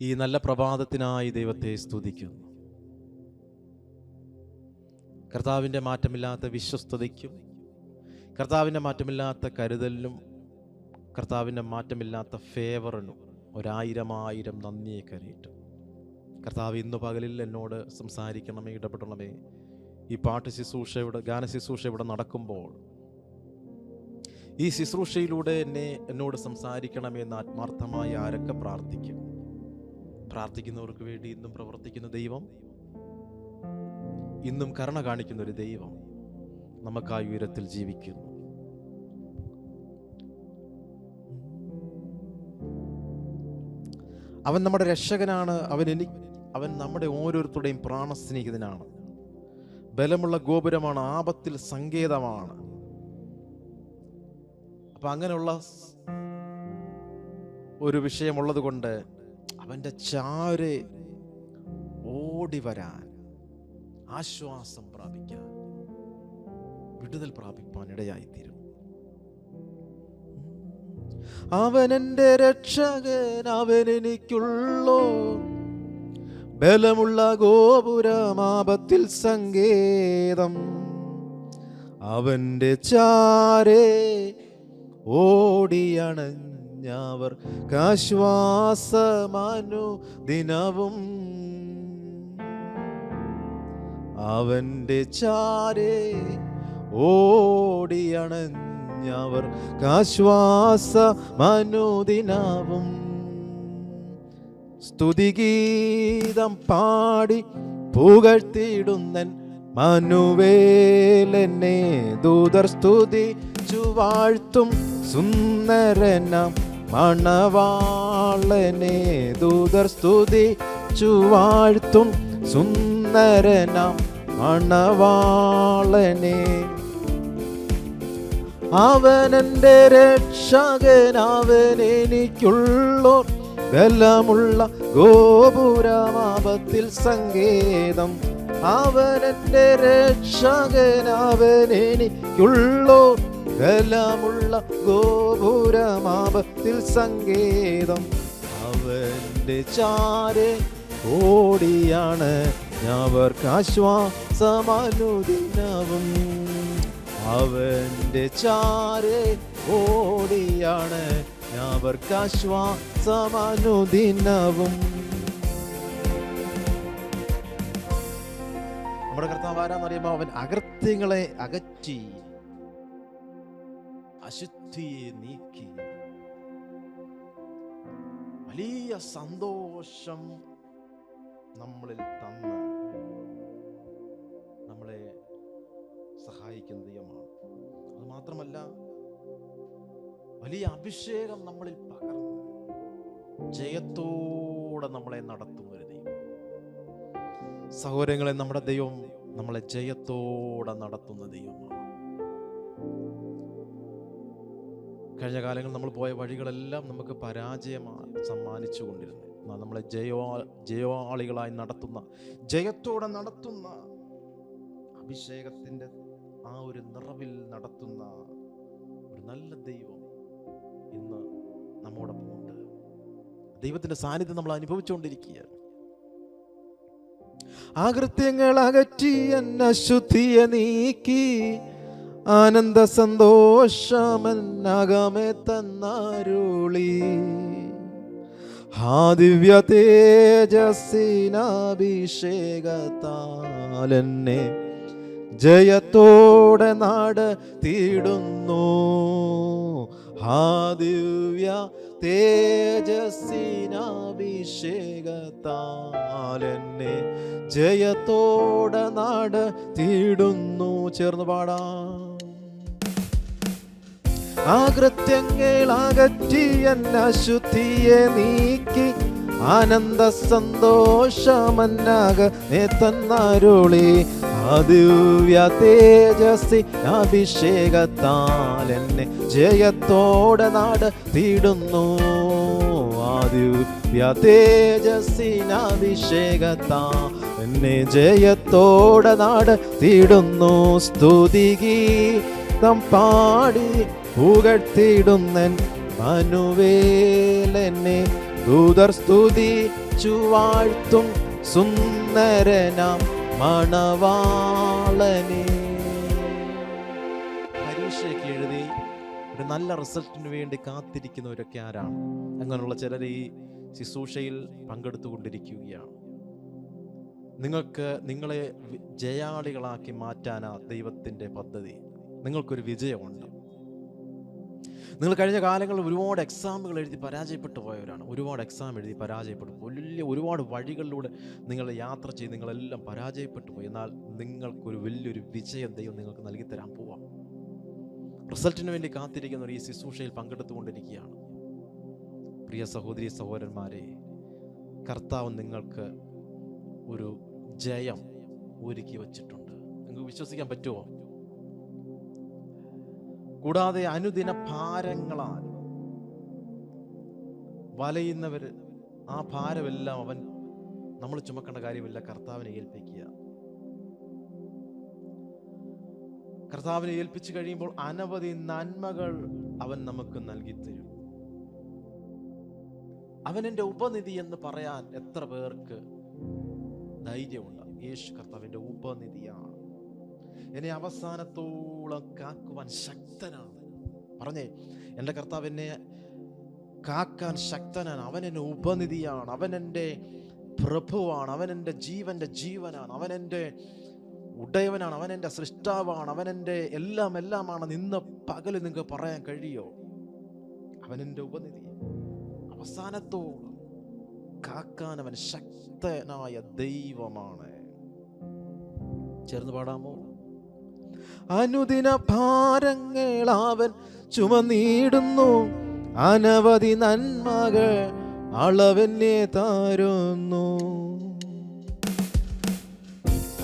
ഈ നല്ല പ്രഭാതത്തിനായി ദൈവത്തെ സ്തുതിക്കുന്നു. കർത്താവിന്റെ മാറ്റമില്ലാത്ത വിശ്വസ്തതയ്ക്കും കർത്താവിന്റെ മാറ്റമില്ലാത്ത കരുതലിനും കർത്താവിന്റെ മാറ്റമില്ലാത്ത ഫേവറിനും ഒരായിരം ആയിരം നന്ദിയെ കരയിട്ടു കർത്താവ് ഇന്ന് പകലിൽ എന്നോട് സംസാരിക്കണമേ ഇടപെടണമേ. ഈ പാട്ട് ശുശ്രൂഷ ഇവിടെ ഗാന ശുശ്രൂഷ ഇവിടെ നടക്കുമ്പോൾ ഈ ശുശ്രൂഷയിലൂടെ എന്നെ എന്നോട് സംസാരിക്കണമേ എന്ന് ആത്മാർത്ഥമായി ആരൊക്കെ പ്രാർത്ഥിക്കും? പ്രാർത്ഥിക്കുന്നവർക്ക് വേണ്ടി ഇന്നും പ്രവർത്തിക്കുന്ന ദൈവം. ഇന്നും കരുണ കാണിക്കുന്ന ഒരു ദൈവം നമുക്ക് ആ ഉയരത്തിൽ ജീവിക്കുന്നു. അവൻ നമ്മുടെ രക്ഷകനാണ്. അവൻ എനി അവൻ നമ്മുടെ ഓരോരുത്തരുടെയും പ്രാണസ്നേഹിതനാണ്. ബലമുള്ള ഗോപുരമാണ് ആപത്തിൽ സങ്കേതമാണ്. അപ്പൊ അങ്ങനെയുള്ള ഒരു വിഷയമുള്ളത് കൊണ്ട് അവന്റെ ചാരെ ഓടി വരാൻ ആശ്വാസം പ്രാപിക്കാൻ വിടുതൽ പ്രാപിപ്പാൻ ഇടയായിത്തീരും. അവൻ എന്റെ രക്ഷകൻ അവൻ എനിക്കുള്ളോ. ബലമുള്ള ഗോപുരമാപത്തിൽ സങ്കേതം. അവന്റെ ചാരേ ഓടിയണഞ്ഞവർ കാശ്വാസമാനു ദിനവും. അവന്റെ ചാരേ ഓടിയണഞ്ഞവർ കാശ്വാസ മനുദിനവും സ്തുതിഗീതം പാടി പുകഴ്ത്തിയിടുന്നൻ മനുവേലെന്നെ. ദൂതർ സ്തുതി ചുവാഴ്ത്തും സുന്ദരനം. മണവാളനെ ദൂതർ സ്തുതി ചുവാഴ്ത്തും. സുന്ദരനാം മണവാളനെ. അവൻ എന്റെ രക്ഷകൻ അവൻ ബലമുള്ള ഗോപുരമാപത്തിൽ സങ്കേതം. അവൻ എന്റെ രക്ഷകൻ അവൻ ബലമുള്ള ഗോപുരമാപത്തിൽ സങ്കേതം. അവന്റെ ചാരെ ഓടിയാണ്. ഞാവർക്ക് ആശ്വാസമനുദിനവും അവന്റെ ചാരെ ഓടിയാണ്. ഞാവർക്ക് ആശ്വാസമനുദിനവും നമ്മുടെ കർത്താവ് ആരാന്ന് പറയുമ്പോൾ അവൻ അകൃത്യങ്ങളെ അകറ്റി. അശുദ്ധിയെ നീക്കി. വലിയ സന്തോഷം നമ്മളിൽ തന്ന് നമ്മളെ സഹായിക്കുന്ന ദൈവമാണ്. അത് മാത്രമല്ല വലിയ അഭിഷേകം നമ്മളിൽ പകർന്ന് ജയത്തോടെ നമ്മളെ നടത്തുന്ന ഒരു ദൈവം. സഹോദരങ്ങളെ നമ്മുടെ ദൈവം നമ്മളെ ജയത്തോടെ നടത്തുന്ന ദൈവമാണ്. കഴിഞ്ഞ കാലങ്ങളിൽ നമ്മൾ പോയ വഴികളെല്ലാം നമുക്ക് പരാജയമാണ് സമ്മാനിച്ചു കൊണ്ടിരുന്നത് നമ്മളെ ജയോ ജയവാളികളായി നടത്തുന്ന ജയത്തോടെ നടത്തുന്ന അഭിഷേകത്തിന്റെ ആ ഒരു നിറവിൽ നടത്തുന്ന ഒരു നല്ല ദൈവം ഇന്ന് നമ്മോടൊപ്പം ഉണ്ട് ദൈവത്തിന്റെ സാന്നിധ്യം നമ്മൾ അനുഭവിച്ചുകൊണ്ടിരിക്കുകയാണ്. ആകൃത്യങ്ങൾ അകറ്റി എന്ന ശുദ്ധിയെ നീക്കി. ആനന്ദ സന്തോഷമെന്നകമേ തന്നാരുളി. ആ ദിവ്യ തേജസ്സിനഭിഷേകത്താലെന്നെ ജയത്തോടെ നാട് തീടുന്നു ആ ദിവ്യ തേജസ്സിനഭിഷേകത്താലെന്നെ ജയത്തോടെ നാട് തീടുന്നു ചേർന്ന് പാടാം. ആകൃത്യങ്ങൾ അകറ്റി എന്ന ശുദ്ധിയെ നീക്കി ആനന്ദ സന്തോഷമന്നാക തന്നരുളി. ദിവ്യ തേജസ്സി അഭിഷേകത്താൽ എന്നെ ജയത്തോടെ നാട് തീടുന്നു. ആദിവ്യ തേജസ്സി അഭിഷേകത്താ എന്നെ ജയത്തോടെ നാട് തീടുന്നു. സ്തുതിഗീതം പാടി പുകഴ്ത്തിടുന്നൻ മനുവേലെന്നെ ദൂതർ സ്തുതി ചുവാഴ്ത്തും സുന്ദരനാം മണവാളനെ. പരീക്ഷയൊക്കെ എഴുതി ഒരു നല്ല റിസൾട്ടിന് വേണ്ടി കാത്തിരിക്കുന്നവരൊക്കെ ആരാണ്? അങ്ങനെയുള്ള ചിലർ ഈ ശുശ്രൂഷയിൽ പങ്കെടുത്തുകൊണ്ടിരിക്കുകയാണ്. നിങ്ങൾക്ക് നിങ്ങളെ ജയാളികളാക്കി മാറ്റാനാ ദൈവത്തിന്റെ പദ്ധതി. നിങ്ങൾക്കൊരു വിജയമുണ്ട്. നിങ്ങൾ കഴിഞ്ഞ കാലങ്ങളിൽ ഒരുപാട് എക്സാമുകൾ എഴുതി പരാജയപ്പെട്ടു പോയവരാണ്. ഒരുപാട് എക്സാം എഴുതി പരാജയപ്പെട്ടു വലിയ ഒരുപാട് വഴികളിലൂടെ നിങ്ങൾ യാത്ര ചെയ്ത് നിങ്ങളെല്ലാം പരാജയപ്പെട്ടു പോയി. എന്നാൽ നിങ്ങൾക്കൊരു വലിയൊരു വിജയം ദൈവം നിങ്ങൾക്ക് നൽകി തരാൻ പോവാം. റിസൾട്ടിന് വേണ്ടി കാത്തിരിക്കുന്നവർ ഈ ശുശ്രൂഷയിൽ പങ്കെടുത്തുകൊണ്ടിരിക്കുകയാണ്. പ്രിയ സഹോദരി സഹോദരന്മാരെ കർത്താവ് നിങ്ങൾക്ക് ഒരു ജയം ഒരുക്കി വച്ചിട്ടുണ്ട്. നിങ്ങൾക്ക് വിശ്വസിക്കാൻ പറ്റുമോ കൂടാതെ അനുദിന ഭാരങ്ങളാൽ വലയുന്നവർ ആ ഭാരമെല്ലാം അവൻ നമ്മൾ ചുമക്കേണ്ട കാര്യമില്ല. കർത്താവിനെ ഏൽപ്പിക്കുക. കർത്താവിനെ ഏൽപ്പിച്ചു കഴിയുമ്പോൾ അനവധി നന്മകൾ അവൻ നമുക്ക് നൽകി തരും. അവൻ എന്റെ ഉപനിധി എന്ന് പറയാൻ എത്ര പേർക്ക് ധൈര്യമുണ്ട്. യേശു കർത്താവിന്റെ ഉപനിധിയാണ്. എന്നെ അവസാനത്തോളം കാക്കുവാൻ ശക്തനാണ്. പറഞ്ഞേ എന്റെ കർത്താവ് എന്നെ കാക്കാൻ ശക്തനാണ്. അവൻ എന്റെ ഉപനിധിയാണ്. അവൻ എന്റെ പ്രഭുവാണ്. അവൻ എന്റെ ജീവന്റെ ജീവനാണ്. അവൻ എന്റെ ഉടയവനാണ്. അവൻ എന്റെ സൃഷ്ടാവാണ്. അവൻ എന്റെ എല്ലാം എല്ലാമാണ്. നിന്ന് പകൽ നിങ്ങൾക്ക് പറയാൻ കഴിയോ? അവൻ എന്റെ ഉപനിധി. അവസാനത്തോളം കാക്കാൻ അവൻ ശക്തനായ ദൈവമാണ്. ചേർന്ന് പാടാമോ? അനുദിന ഭാരങ്ങൾ അവൻ ചുമന്നിടുന്നു. അനവധി നന്മകൾ അളവെന്നെ താരുന്നു.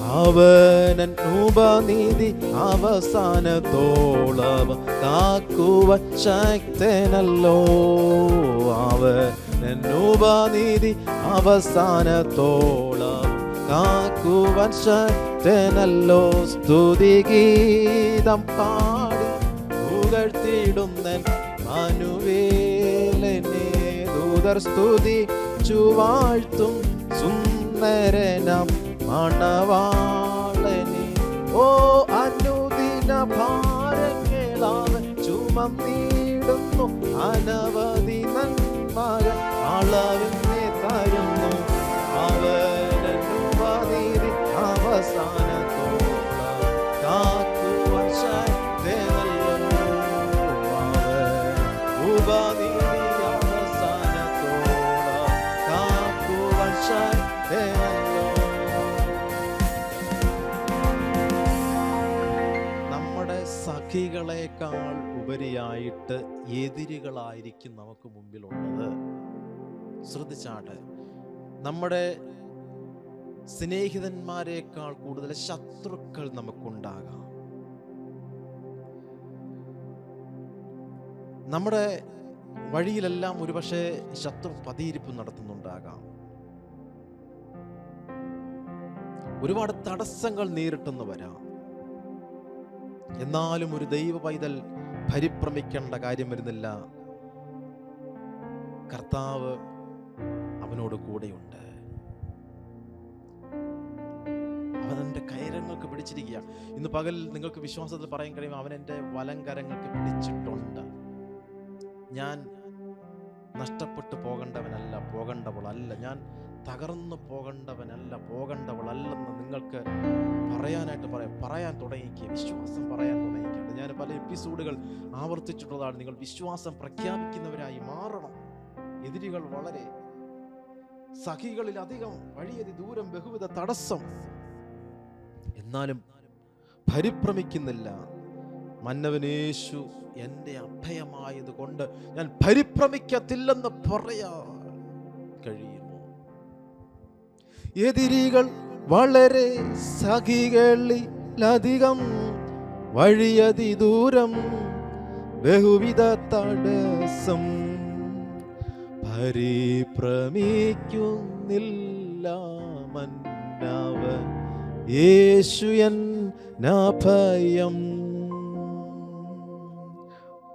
അവനൻ ഉപനീതി അവസാനത്തോളം കാക്കുവൻ ശക്തനല്ലോ. അവനൻ ഉപനീതി അവസാനത്തോളം കാക്കുവൻ ശക്തനല്ലോ സ്തുതിഗീതം പാടി. പുകഴ്ത്തിയിടുന്നൻ മനുവേലനെ ദൂതർ സ്തുതി ചുവാഴ്ത്തും സുന്ദരനം മണവാളനെ. ഓ അനുദിന ഭാരങ്ങളവൻ ചുമന്നിടുന്നു അനവധി നന്മകൾ അളവിനെ തരുന്നു സഖികളെക്കാൾ ഉപരിയായിട്ട് എതിരികളായിരിക്കും നമുക്ക് മുമ്പിലുള്ളത്. ശ്രദ്ധിച്ചാട്ടെ. നമ്മുടെ സ്നേഹിതന്മാരെക്കാൾ കൂടുതൽ ശത്രുക്കൾ നമുക്കുണ്ടാകാം. നമ്മുടെ വഴിയിലെല്ലാം ഒരുപക്ഷെ ശത്രു പതിയിരിപ്പ് നടത്തുന്നുണ്ടാകാം. ഒരുപാട് തടസ്സങ്ങൾ നേരിട്ടെന്ന് വരാം. എന്നാലും ഒരു ദൈവ പൈതൽ പരിഭ്രമിക്കേണ്ട കാര്യം വരുന്നില്ല. കർത്താവ് അവനോട് കൂടെയുണ്ട്. എന്റെ കയരങ്ങൾക്ക് പിടിച്ചിരിക്കുക. ഇന്ന് പകൽ നിങ്ങൾക്ക് വിശ്വാസത്തിൽ പറയാൻ കഴിയും അവൻ എന്റെ വലം കരങ്ങൾക്ക് പിടിച്ചിട്ടുണ്ട്. ഞാൻ നഷ്ടപ്പെട്ടു പോകേണ്ടവനല്ല പോകേണ്ടവളല്ല. ഞാൻ തകർന്നു പോകേണ്ടവനല്ല പോകേണ്ടവളല്ലെന്ന് നിങ്ങൾക്ക് പറയാനായിട്ട് പറയാം. പറയാൻ തുടങ്ങിക്കുക വിശ്വാസം പറയാൻ തുടങ്ങിക്കുക ഞാൻ പല എപ്പിസോഡുകൾ ആവർത്തിച്ചിട്ടുള്ളതാണ്. നിങ്ങൾ വിശ്വാസം പ്രഖ്യാപിക്കുന്നവരായി മാറണം. എതിരികൾ വളരെ സഖികളിൽ അധികം വഴിയതി ദൂരം ബഹുവിധ തടസ്സം എന്നാലും പരിഭ്രമിക്കുന്നില്ല. മന്നവനേശു എന്റെ അഭയമായത് കൊണ്ട് ഞാൻ പരിഭ്രമിക്കത്തില്ലെന്ന് പറയാൻ കഴിയുമോ? എതിരികൾ വളരെ സഖികളിലധികം വഴിയതി ദൂരം ബഹുവിധ തടസ്സം പരിഭ്രമിക്കുന്നില്ല മന്നവൻ. യേശു നാഭയം.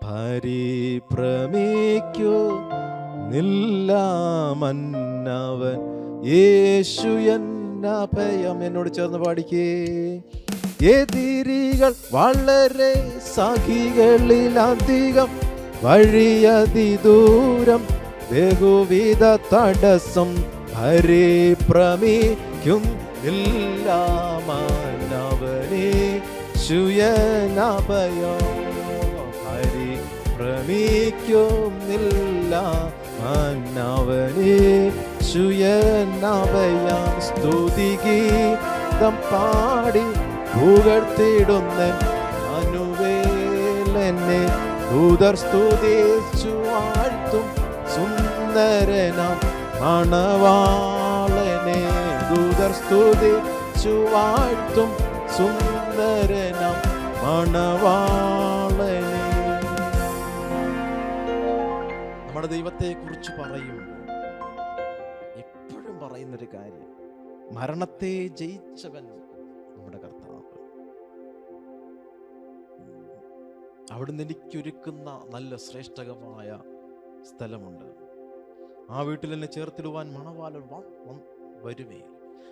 നില്ല നില്ലാമന്നവൻ. യേശു എന്നഭയം എന്നോട് ചേർന്ന് പാടിക്കേ. എതിരികൾ വളരെ സഖികളിലധികം വഴിയതിദൂരം ബഹുവിധ തടസ്സം. ഹരിപ്രമിക്കും ഇല്ലാമനവനെ ശുയനഭയോ ഹരി ഭ്രമിക്കുന്നില്ല. മന്നവനെ ശുയനഭയം സ്തുതിഗീതം പാടി പുകഴ്ത്തിടുന്ന അനുവേലെന്നെ ദൂതർ സ്തുതിച്ചു വാഴ്ത്തും സുന്ദരനം മണവാളനെ ദൂതർ സ്തുതിച്ചു വാഴ്ത്തും സുന്ദരനം മണവാളനെ. നമ്മുടെ ദൈവത്തെ കുറിച്ച് പറയുമ്പോൾ എപ്പോഴും പറയുന്നൊരു കാര്യം മരണത്തെ ജയിച്ചവൻ നമ്മുടെ കർത്താവ്. അവിടുന്ന് എനിക്കൊരുക്കുന്ന നല്ല ശ്രേഷ്ഠകമായ സ്ഥലമുണ്ട്. ആ വീട്ടിൽ എന്നെ ചേർത്തിടുവാൻ മണവാലൻ വരുമേ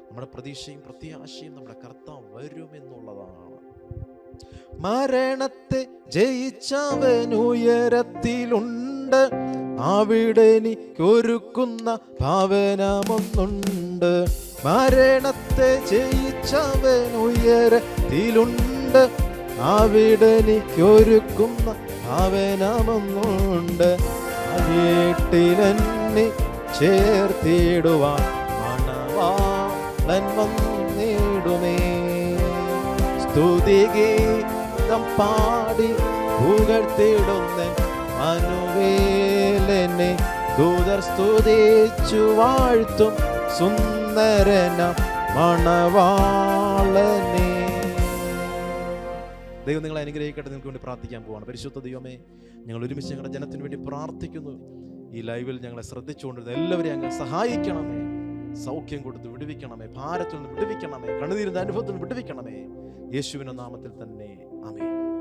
നമ്മുടെ പ്രതീക്ഷയും പ്രത്യാശയും നമ്മുടെ കർത്താവ് വരുമെന്നുള്ളതാണ്. മരണത്തെ ജയിച്ചവനുയരത്തിലുണ്ട്. അവിടെ ഒരുക്കുന്ന ഭാവനമൊന്നുണ്ട്. മരണത്തെ ജയിച്ചവനുയരത്തിലുണ്ട്. അവിടെ എനിക്കൊരുക്കുന്ന ഭാവനമൊന്നുണ്ട്. വീട്ടിലെന്നെ ചേർത്തിടുവാൻ മണവാളൻ സ്തുതി സ്തുതിഗീതം പാടി പുകഴ്ത്തിടുന്ന ദൂതർ സ്തുതിച്ചു വാഴ്ത്തും സുന്ദരന മണവാളനെ. ദൈവം നിങ്ങളെ അനുഗ്രഹിക്കട്ടെ നിങ്ങൾക്ക് വേണ്ടി പ്രാർത്ഥിക്കാൻ പോവാണ്. പരിശുദ്ധ ദൈവമേ ഞങ്ങൾ ഒരുമിച്ച് ഞങ്ങളുടെ ജനത്തിന് വേണ്ടി പ്രാർത്ഥിക്കുന്നു. ഈ ലൈവിൽ ഞങ്ങളെ ശ്രദ്ധിച്ചുകൊണ്ടിരുന്ന എല്ലാവരെയും അങ്ങ് സഹായിക്കണമേ. സൗഖ്യം കൊടുത്ത് വിടുവിക്കണമേ ഭാരത്തിൽ നിന്ന് വിടുവിക്കണമേ കണ്ണുനീരിന്റെ അനുഭവത്തിൽ നിന്ന് വിടുവിക്കണമേ. യേശുവിന്റെ നാമത്തിൽ തന്നെ. അമേ